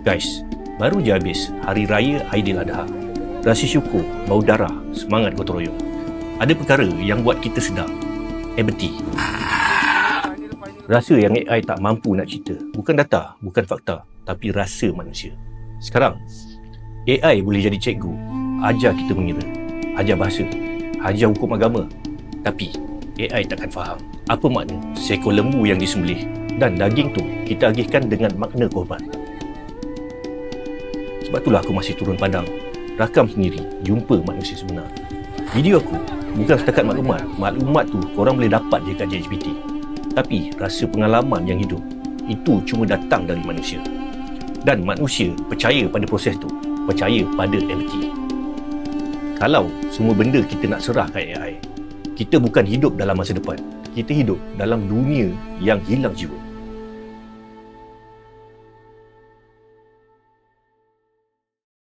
Guys, baru je habis Hari Raya Aidiladha. Rasa syukur, bau darah, semangat gotong royong. Ada perkara yang buat kita sedar. Empathy. Rasa yang AI tak mampu nak cerita. Bukan data, bukan fakta, tapi rasa manusia. Sekarang, AI boleh jadi cikgu. Ajar kita mengira. Ajar bahasa. Ajar hukum agama. Tapi, AI takkan faham. Apa makna seekor lembu yang disembelih dan daging tu kita agihkan dengan makna korban. Sebab itulah aku masih turun padang. Rakam sendiri, jumpa manusia sebenar. Video aku bukan setakat maklumat. Maklumat tu korang boleh dapat je kat JHPT. Tapi rasa pengalaman yang hidup itu cuma datang dari manusia. Dan manusia percaya pada proses tu, percaya pada empathy. Kalau semua benda kita nak serah kat AI, kita bukan hidup dalam masa depan. Kita hidup dalam dunia yang hilang jiwa.